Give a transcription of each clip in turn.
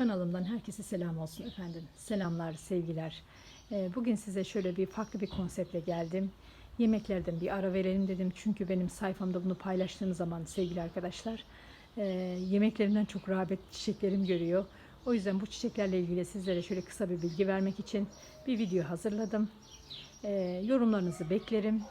Kanalımdan herkese selam olsun efendim. Selamlar, sevgiler. Ee, Bugün size şöyle bir farklı bir konseptle geldim. Yemeklerden bir ara verelim dedim. Çünkü benim sayfamda bunu paylaştığım zaman sevgili arkadaşlar e, yemeklerinden çok rağbet çiçeklerim görüyor. O yüzden bu çiçeklerle ilgili sizlere şöyle kısa bir bilgi vermek için bir video hazırladım. Ee, Yorumlarınızı beklerim.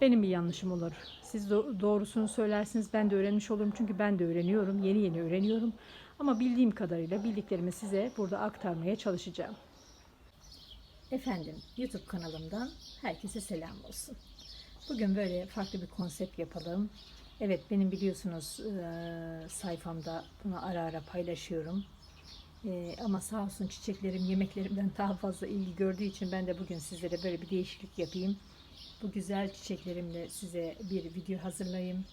Benim bir yanlışım olur. Siz do- doğrusunu söylersiniz ben de öğrenmiş olurum. Çünkü ben de öğreniyorum. Yeni yeni öğreniyorum. Ama bildiğim kadarıyla bildiklerimi size burada aktarmaya çalışacağım. Efendim YouTube kanalımdan herkese selam olsun. Bugün böyle farklı bir konsept yapalım. Evet benim biliyorsunuz eee, sayfamda bunu ara ara paylaşıyorum. Eee, ama sağ olsun çiçeklerim yemeklerimden daha fazla ilgi gördüğü için ben de bugün sizlere böyle bir değişiklik yapayım. Bu güzel çiçeklerimle size bir video hazırlayayım.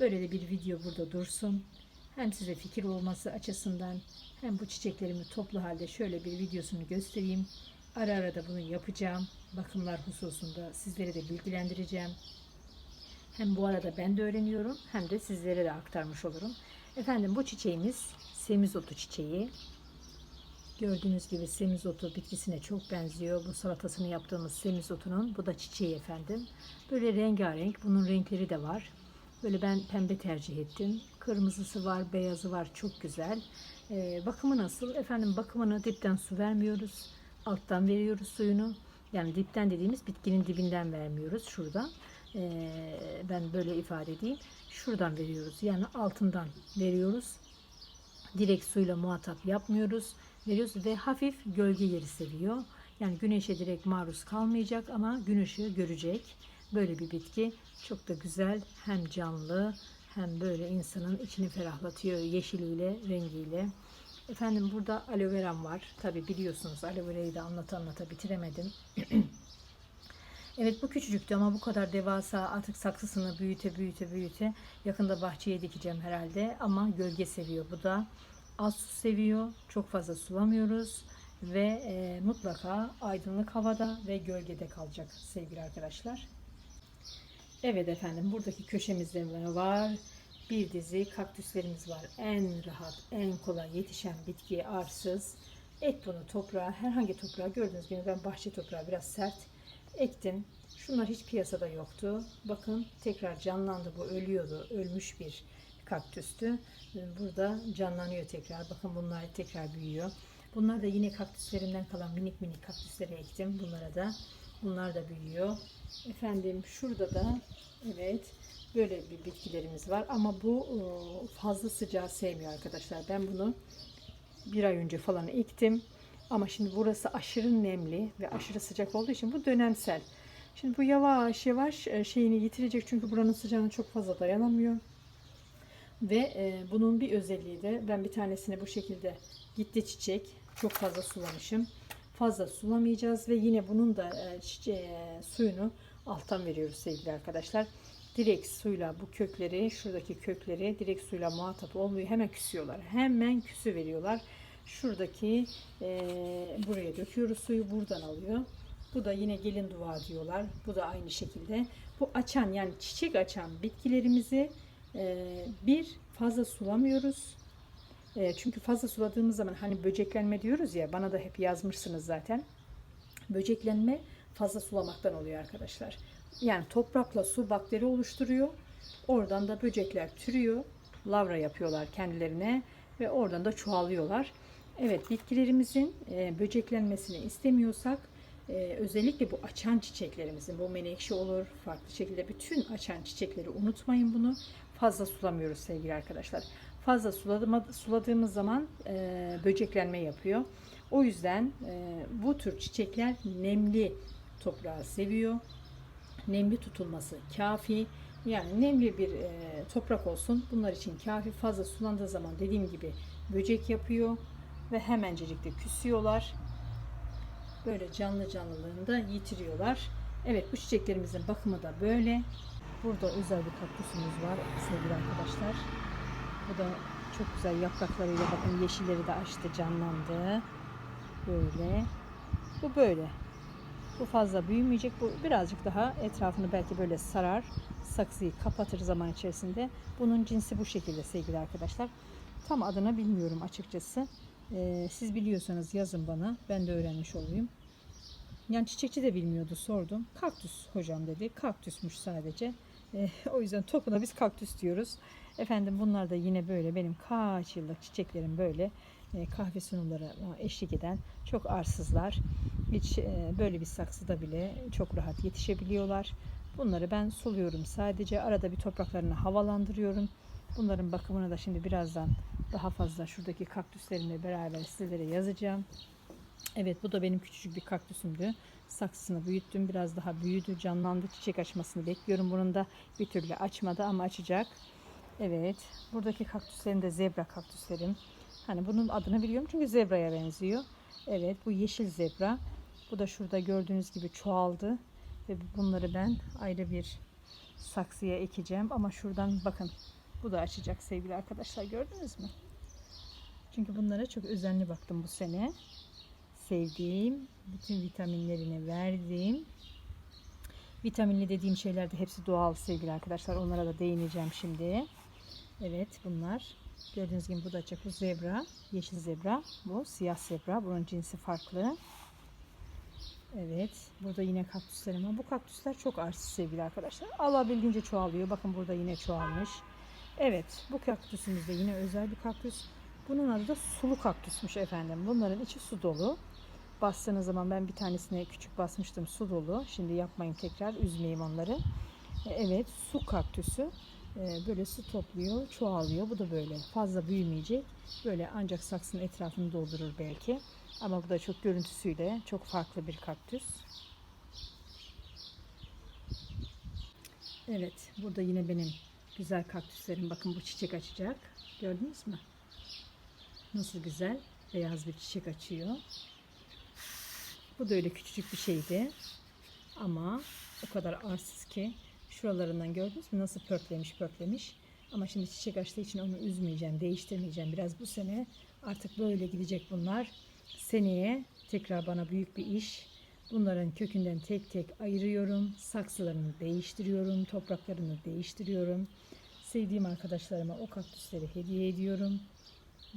Böyle de bir video burada dursun. Hem size fikir olması açısından hem bu çiçeklerimi toplu halde şöyle bir videosunu göstereyim. Ara ara da bunu yapacağım. Bakımlar hususunda sizleri de bilgilendireceğim. Hem bu arada ben de öğreniyorum hem de sizlere de aktarmış olurum. Efendim bu çiçeğimiz semizotu çiçeği. Gördüğünüz gibi semizotu bitkisine çok benziyor. Bu salatasını yaptığımız semizotunun bu da çiçeği efendim. Böyle rengarenk. Bunun renkleri de var. Böyle ben pembe tercih ettim. Kırmızısı var, beyazı var. Çok güzel. Ee, bakımı nasıl? Efendim bakımını dipten su vermiyoruz. Alttan veriyoruz suyunu. Yani dipten dediğimiz bitkinin dibinden vermiyoruz. Şuradan. Ee, ben böyle ifade edeyim. Şuradan veriyoruz. Yani altından veriyoruz direkt suyla muhatap yapmıyoruz. Veriyoruz ve hafif gölge yeri seviyor. Yani güneşe direkt maruz kalmayacak ama gün ışığı görecek. Böyle bir bitki çok da güzel hem canlı hem böyle insanın içini ferahlatıyor yeşiliyle, rengiyle. Efendim burada aloe veram var. Tabi biliyorsunuz aloe verayı da anlata anlata bitiremedim. Evet bu küçücüktü ama bu kadar devasa artık saksısını büyüte büyüte büyüte yakında bahçeye dikeceğim herhalde ama gölge seviyor bu da az su seviyor çok fazla sulamıyoruz ve e, mutlaka aydınlık havada ve gölgede kalacak sevgili arkadaşlar. Evet efendim buradaki köşemizde var? Bir dizi kaktüslerimiz var. En rahat, en kolay yetişen bitki arsız. Ek bunu toprağa, herhangi toprağa gördüğünüz gibi ben bahçe toprağı biraz sert ektim. Şunlar hiç piyasada yoktu. Bakın tekrar canlandı bu ölüyordu. Ölmüş bir kaktüstü. Burada canlanıyor tekrar. Bakın bunlar tekrar büyüyor. Bunlar da yine kaktüslerimden kalan minik minik kaktüsleri ektim. Bunlara da. Bunlar da büyüyor. Efendim şurada da evet böyle bir bitkilerimiz var. Ama bu e, fazla sıcağı sevmiyor arkadaşlar. Ben bunu bir ay önce falan ektim. Ama şimdi burası aşırı nemli ve aşırı sıcak olduğu için bu dönemsel. Şimdi bu yavaş yavaş e, şeyini yitirecek çünkü buranın sıcağına çok fazla dayanamıyor. Ve e, bunun bir özelliği de ben bir tanesini bu şekilde gitti çiçek. Çok fazla sulamışım. Fazla sulamayacağız ve yine bunun da e, çiçeğe, suyunu alttan veriyoruz sevgili arkadaşlar. Direkt suyla bu kökleri, şuradaki kökleri direkt suyla muhatap olmuyor. Hemen küsüyorlar. Hemen küsü veriyorlar. Şuradaki e, buraya döküyoruz suyu buradan alıyor. Bu da yine gelin duvar diyorlar. Bu da aynı şekilde. Bu açan yani çiçek açan bitkilerimizi e, bir fazla sulamıyoruz. E, çünkü fazla suladığımız zaman hani böceklenme diyoruz ya bana da hep yazmışsınız zaten. Böceklenme fazla sulamaktan oluyor arkadaşlar. Yani toprakla su bakteri oluşturuyor. Oradan da böcekler türüyor. Lavra yapıyorlar kendilerine ve oradan da çoğalıyorlar. Evet bitkilerimizin e, böceklenmesini istemiyorsak e, özellikle bu açan çiçeklerimizin bu menekşe olur farklı şekilde bütün açan çiçekleri unutmayın bunu fazla sulamıyoruz sevgili arkadaşlar fazla suladığımız zaman e, böceklenme yapıyor o yüzden e, bu tür çiçekler nemli toprağı seviyor nemli tutulması kafi yani nemli bir e, toprak olsun bunlar için kafi fazla sulandığı zaman dediğim gibi böcek yapıyor ve hemencecik de küsüyorlar böyle canlı canlılığını da yitiriyorlar. Evet bu çiçeklerimizin bakımı da böyle. Burada özel bir kaktüsümüz var sevgili arkadaşlar. Bu da çok güzel yapraklarıyla bakın yeşilleri de açtı canlandı. Böyle. Bu böyle. Bu fazla büyümeyecek. Bu birazcık daha etrafını belki böyle sarar. Saksıyı kapatır zaman içerisinde. Bunun cinsi bu şekilde sevgili arkadaşlar. Tam adını bilmiyorum açıkçası. Ee, siz biliyorsanız yazın bana. Ben de öğrenmiş olayım. Yani çiçekçi de bilmiyordu sordum. Kaktüs hocam dedi. Kaktüsmüş sadece. Ee, o yüzden topuna biz kaktüs diyoruz. Efendim bunlar da yine böyle benim kaç yıllık çiçeklerim böyle e, kahve sunumları eşlik eden çok arsızlar. Hiç e, böyle bir saksıda bile çok rahat yetişebiliyorlar. Bunları ben suluyorum sadece. Arada bir topraklarını havalandırıyorum. Bunların bakımını da şimdi birazdan daha fazla şuradaki kaktüslerimle beraber sizlere yazacağım. Evet bu da benim küçücük bir kaktüsümdü. Saksısını büyüttüm. Biraz daha büyüdü, canlandı. Çiçek açmasını bekliyorum. Bunun da bir türlü açmadı ama açacak. Evet. Buradaki kaktüslerim de zebra kaktüslerim. Hani bunun adını biliyorum çünkü zebraya benziyor. Evet bu yeşil zebra. Bu da şurada gördüğünüz gibi çoğaldı. Ve bunları ben ayrı bir saksıya ekeceğim. Ama şuradan bakın bu da açacak sevgili arkadaşlar gördünüz mü? Çünkü bunlara çok özenli baktım bu sene. Sevdiğim, bütün vitaminlerini verdiğim. Vitaminli dediğim şeyler de hepsi doğal sevgili arkadaşlar. Onlara da değineceğim şimdi. Evet bunlar. Gördüğünüz gibi bu da. Bu zebra. Yeşil zebra. Bu siyah zebra. Bunun cinsi farklı. Evet. Burada yine kaktüslerim var. Bu kaktüsler çok arsız sevgili arkadaşlar. Alabildiğince çoğalıyor. Bakın burada yine çoğalmış. Evet. Bu kaktüsümüz de yine özel bir kaktüs. Bunun adı da sulu kaktüsmüş efendim. Bunların içi su dolu. Bastığınız zaman ben bir tanesine küçük basmıştım su dolu. Şimdi yapmayın tekrar üzmeyeyim onları. E, Evet su kaktüsü böyle su topluyor, çoğalıyor. Bu da böyle fazla büyümeyecek. Böyle ancak saksının etrafını doldurur belki. Ama bu da çok görüntüsüyle çok farklı bir kaktüs. Evet, burada yine benim güzel kaktüslerim. Bakın bu çiçek açacak. Gördünüz mü? Nasıl güzel beyaz bir çiçek açıyor. Bu da öyle küçücük bir şeydi. Ama o kadar arsız ki şuralarından gördünüz mü nasıl pörtlemiş pörtlemiş. Ama şimdi çiçek açtığı için onu üzmeyeceğim, değiştirmeyeceğim. Biraz bu sene artık böyle gidecek bunlar. Seneye tekrar bana büyük bir iş. Bunların kökünden tek tek ayırıyorum. Saksılarını değiştiriyorum. Topraklarını değiştiriyorum. Sevdiğim arkadaşlarıma o kaktüsleri hediye ediyorum.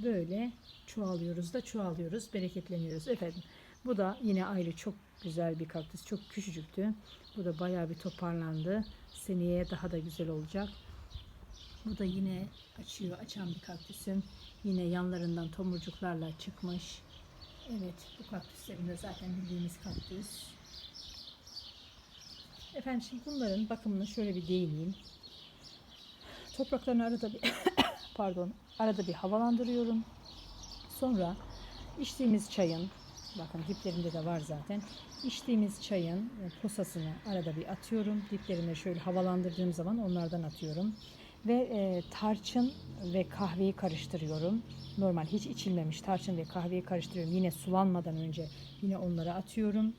Böyle çoğalıyoruz da çoğalıyoruz, bereketleniyoruz. Efendim bu da yine ayrı çok güzel bir kaktüs. Çok küçücüktü. Bu da bayağı bir toparlandı. Seneye daha da güzel olacak. Bu da yine açıyor, açan bir kaktüsüm. Yine yanlarından tomurcuklarla çıkmış. Evet, bu kaktüslerim de zaten bildiğimiz kaktüs. Efendim şimdi bunların bakımına şöyle bir değineyim. Topraklarını arada bir pardon, arada bir havalandırıyorum. Sonra içtiğimiz çayın, bakın diplerinde de var zaten. İçtiğimiz çayın e, posasını arada bir atıyorum. Diplerine şöyle havalandırdığım zaman onlardan atıyorum. Ve e, tarçın ve kahveyi karıştırıyorum. Normal hiç içilmemiş tarçın ve kahveyi karıştırıyorum. Yine sulanmadan önce yine onları atıyorum.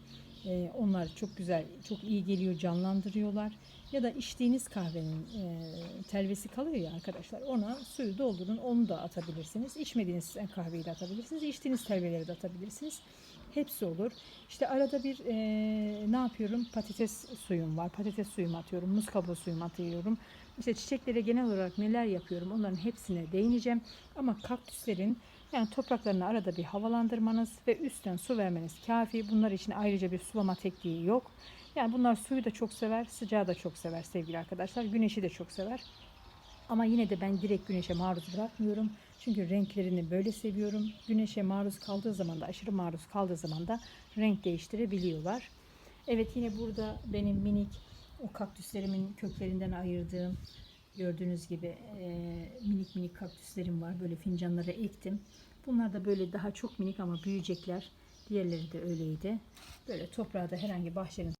E, onlar çok güzel, çok iyi geliyor, canlandırıyorlar. Ya da içtiğiniz kahvenin e, telvesi kalıyor ya arkadaşlar. Ona suyu doldurun, onu da atabilirsiniz. İçmediğiniz kahveyi de atabilirsiniz. İçtiğiniz telveleri de atabilirsiniz. Hepsi olur. İşte arada bir e, ne yapıyorum? Patates suyum var. Patates suyumu atıyorum. Muz kabuğu suyumu atıyorum. İşte çiçeklere genel olarak neler yapıyorum onların hepsine değineceğim. Ama kaktüslerin yani topraklarını arada bir havalandırmanız ve üstten su vermeniz kafi. Bunlar için ayrıca bir sulama tekniği yok. Yani bunlar suyu da çok sever, sıcağı da çok sever sevgili arkadaşlar. Güneşi de çok sever. Ama yine de ben direkt güneşe maruz bırakmıyorum. Çünkü renklerini böyle seviyorum. Güneşe maruz kaldığı zaman da aşırı maruz kaldığı zaman da renk değiştirebiliyorlar. Evet yine burada benim minik o kaktüslerimin köklerinden ayırdığım gördüğünüz gibi e, minik minik kaktüslerim var. Böyle fincanlara ektim. Bunlar da böyle daha çok minik ama büyüyecekler. Diğerleri de öyleydi. Böyle toprağa da herhangi bahçenin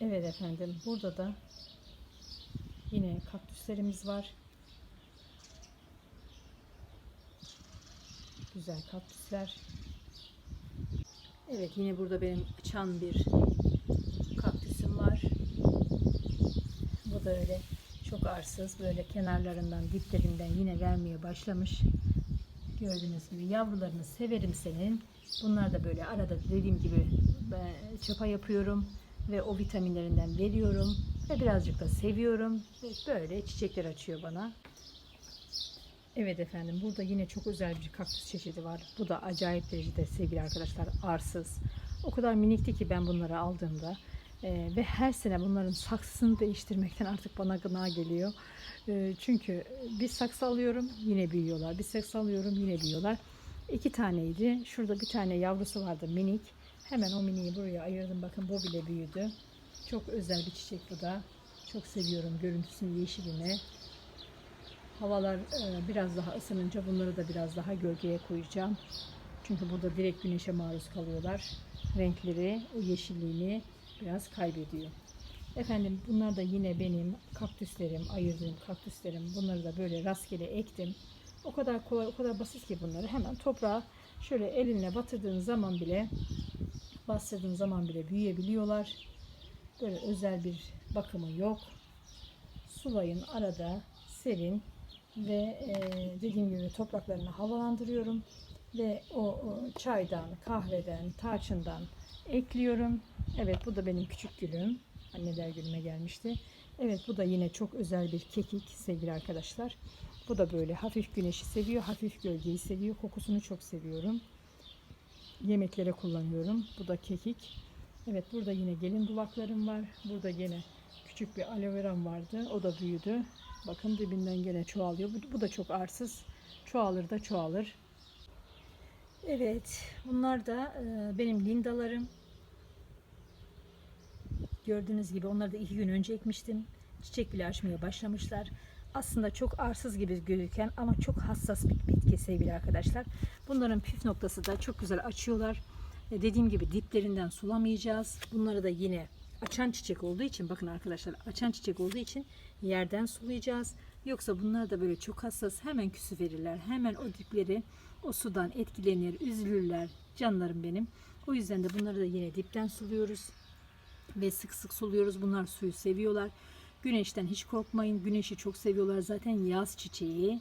Evet efendim burada da yine kaktüslerimiz var. Güzel kaktüsler. Evet yine burada benim açan bir kaktüsüm var. Da öyle çok arsız böyle kenarlarından diplerinden yine vermeye başlamış. Gördüğünüz gibi yavrularını severim senin. Bunlar da böyle arada dediğim gibi çapa yapıyorum ve o vitaminlerinden veriyorum ve birazcık da seviyorum ve böyle çiçekler açıyor bana. Evet efendim burada yine çok özel bir kaktüs çeşidi var. Bu da acayip derecede sevgili arkadaşlar arsız. O kadar minikti ki ben bunları aldığımda e, ve her sene bunların saksısını değiştirmekten artık bana gına geliyor. E, çünkü bir saksı alıyorum yine büyüyorlar. Bir saksı alıyorum yine büyüyorlar. İki taneydi. Şurada bir tane yavrusu vardı minik. Hemen o miniyi buraya ayırdım. Bakın bu bile büyüdü. Çok özel bir çiçek bu da. Çok seviyorum görüntüsünü yeşiline. Havalar e, biraz daha ısınınca bunları da biraz daha gölgeye koyacağım. Çünkü burada direkt güneşe maruz kalıyorlar. Renkleri, o yeşilliğini biraz kaybediyor. Efendim bunlar da yine benim kaktüslerim, ayırdığım kaktüslerim. Bunları da böyle rastgele ektim. O kadar kolay, o kadar basit ki bunları hemen toprağa şöyle elinle batırdığın zaman bile bastırdığın zaman bile büyüyebiliyorlar. Böyle özel bir bakımı yok. Sulayın arada serin ve e, dediğim gibi topraklarını havalandırıyorum ve o, o çaydan, kahveden, tarçından ekliyorum. Evet bu da benim küçük gülüm. Anneler günüme gelmişti. Evet bu da yine çok özel bir kekik sevgili arkadaşlar. Bu da böyle hafif güneşi seviyor, hafif gölgeyi seviyor. Kokusunu çok seviyorum. Yemeklere kullanıyorum. Bu da kekik. Evet burada yine gelin duvaklarım var. Burada yine küçük bir aloe veram vardı. O da büyüdü. Bakın dibinden gene çoğalıyor. Bu, bu da çok arsız. Çoğalır da çoğalır. Evet, bunlar da e, benim lindalarım. Gördüğünüz gibi onları da iki gün önce ekmiştim. Çiçek bile açmaya başlamışlar. Aslında çok arsız gibi gözüken ama çok hassas bir bitki sevgili arkadaşlar. Bunların püf noktası da çok güzel açıyorlar. E, dediğim gibi diplerinden sulamayacağız. Bunları da yine açan çiçek olduğu için bakın arkadaşlar açan çiçek olduğu için yerden sulayacağız. Yoksa bunlar da böyle çok hassas hemen küsü verirler. Hemen o dipleri o sudan etkilenir, üzülürler. Canlarım benim. O yüzden de bunları da yine dipten suluyoruz. Ve sık sık suluyoruz. Bunlar suyu seviyorlar. Güneşten hiç korkmayın. Güneşi çok seviyorlar. Zaten yaz çiçeği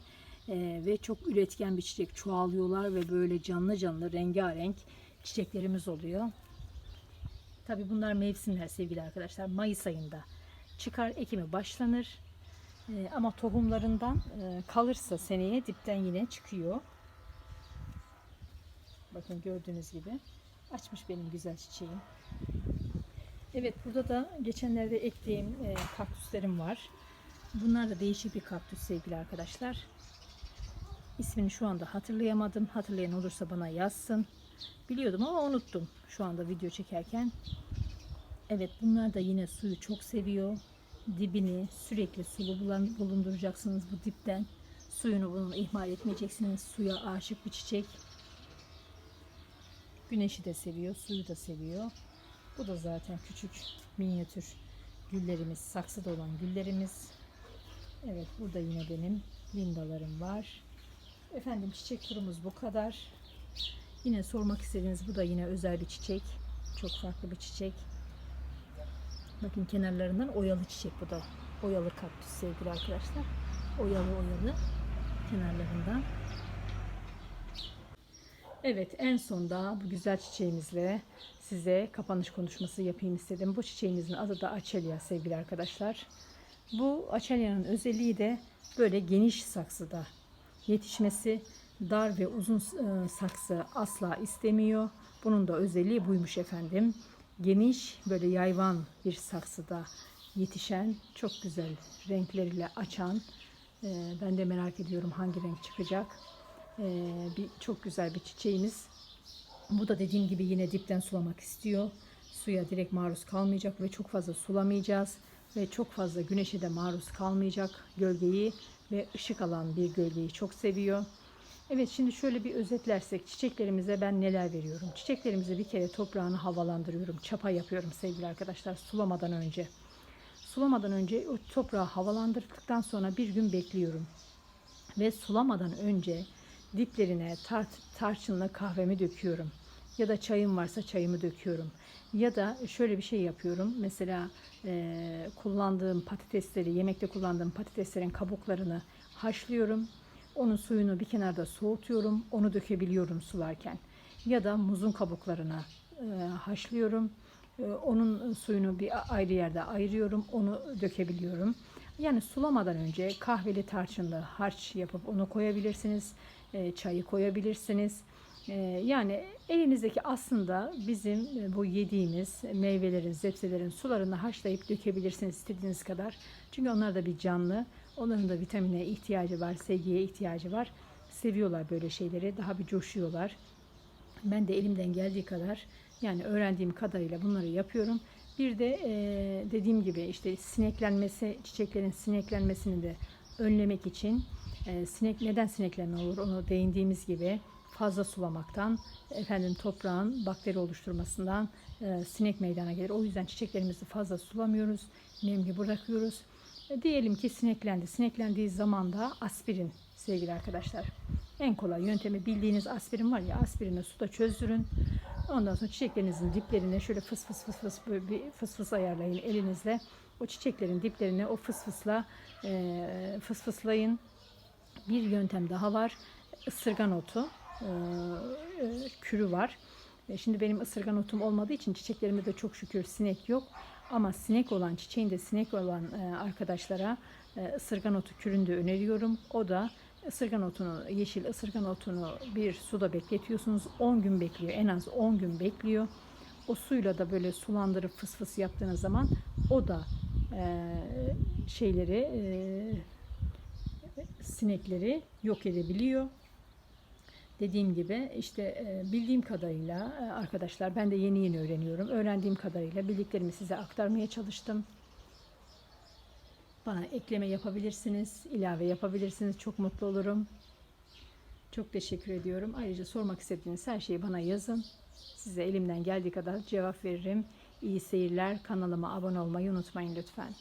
Ee, ve çok üretken bir çiçek. Çoğalıyorlar ve böyle canlı canlı rengarenk çiçeklerimiz oluyor. Tabi bunlar mevsimler sevgili arkadaşlar. Mayıs ayında çıkar ekimi başlanır. Ee, ama tohumlarından e, kalırsa seneye dipten yine çıkıyor. Bakın gördüğünüz gibi açmış benim güzel çiçeğim. Evet burada da geçenlerde ektiğim e, kaktüslerim var. Bunlar da değişik bir kaktüs sevgili arkadaşlar. İsmini şu anda hatırlayamadım. Hatırlayan olursa bana yazsın. Biliyordum ama unuttum şu anda video çekerken. Evet bunlar da yine suyu çok seviyor. Dibini sürekli sulu bulunduracaksınız bu dipten. Suyunu bunu ihmal etmeyeceksiniz. Suya aşık bir çiçek. Güneşi de seviyor, suyu da seviyor. Bu da zaten küçük minyatür güllerimiz, saksıda olan güllerimiz. Evet burada yine benim lindalarım var. Efendim çiçek turumuz bu kadar. Yine sormak istediğiniz bu da yine özel bir çiçek. Çok farklı bir çiçek. Bakın kenarlarından oyalı çiçek bu da. Oyalı kaktüs sevgili arkadaşlar. Oyalı oyalı kenarlarından. Evet en sonda bu güzel çiçeğimizle size kapanış konuşması yapayım istedim. Bu çiçeğimizin adı da Açelya sevgili arkadaşlar. Bu Açelya'nın özelliği de böyle geniş saksıda yetişmesi dar ve uzun e, saksı asla istemiyor. Bunun da özelliği buymuş efendim. Geniş böyle yayvan bir saksıda yetişen çok güzel renkleriyle açan e, ben de merak ediyorum hangi renk çıkacak. E, bir çok güzel bir çiçeğimiz. Bu da dediğim gibi yine dipten sulamak istiyor. Suya direkt maruz kalmayacak ve çok fazla sulamayacağız ve çok fazla güneşe de maruz kalmayacak. Gölgeyi ve ışık alan bir gölgeyi çok seviyor. Evet şimdi şöyle bir özetlersek çiçeklerimize ben neler veriyorum? Çiçeklerimize bir kere toprağını havalandırıyorum. Çapa yapıyorum sevgili arkadaşlar sulamadan önce. Sulamadan önce o toprağı havalandırdıktan sonra bir gün bekliyorum. Ve sulamadan önce diplerine tar tarçınla kahvemi döküyorum. Ya da çayım varsa çayımı döküyorum. Ya da şöyle bir şey yapıyorum. Mesela e, kullandığım patatesleri, yemekte kullandığım patateslerin kabuklarını haşlıyorum. Onun suyunu bir kenarda soğutuyorum. Onu dökebiliyorum sularken. Ya da muzun kabuklarını e, haşlıyorum. E, onun suyunu bir ayrı yerde ayırıyorum. Onu dökebiliyorum. Yani sulamadan önce kahveli tarçınlı harç yapıp onu koyabilirsiniz. E, çayı koyabilirsiniz. E, yani elinizdeki aslında bizim e, bu yediğimiz meyvelerin, zepselerin sularını haşlayıp dökebilirsiniz istediğiniz kadar. Çünkü onlar da bir canlı. Onların da vitamine ihtiyacı var, sevgiye ihtiyacı var. Seviyorlar böyle şeyleri. Daha bir coşuyorlar. Ben de elimden geldiği kadar yani öğrendiğim kadarıyla bunları yapıyorum. Bir de e, dediğim gibi işte sineklenmesi, çiçeklerin sineklenmesini de önlemek için e, sinek neden sineklenme olur onu değindiğimiz gibi fazla sulamaktan, efendim toprağın bakteri oluşturmasından e, sinek meydana gelir. O yüzden çiçeklerimizi fazla sulamıyoruz, nemli bırakıyoruz. E, diyelim ki sineklendi. Sineklendiği zaman da aspirin sevgili arkadaşlar. En kolay yöntemi bildiğiniz aspirin var ya aspirini suda çözdürün. Ondan sonra çiçeklerinizin diplerine şöyle fıs fıs fıs fıs bir fıs fıs ayarlayın elinizle. O çiçeklerin diplerine o fıs fısla e, fıs fıslayın. Bir yöntem daha var. Isırgan otu kürü var. E, Şimdi benim ısırgan otum olmadığı için çiçeklerimde de çok şükür sinek yok. Ama sinek olan, çiçeğinde sinek olan e, arkadaşlara e, ısırgan otu kürünü de öneriyorum. O da ısırgan otunu, yeşil ısırgan otunu bir suda bekletiyorsunuz. 10 gün bekliyor. En az 10 gün bekliyor. O suyla da böyle sulandırıp fıs fıs yaptığınız zaman o da e, şeyleri e, sinekleri yok edebiliyor. Dediğim gibi işte e, bildiğim kadarıyla e, arkadaşlar ben de yeni yeni öğreniyorum. Öğrendiğim kadarıyla bildiklerimi size aktarmaya çalıştım. Bana ekleme yapabilirsiniz, ilave yapabilirsiniz. Çok mutlu olurum. Çok teşekkür ediyorum. Ayrıca sormak istediğiniz her şeyi bana yazın. Size elimden geldiği kadar cevap veririm. İyi seyirler. Kanalıma abone olmayı unutmayın lütfen.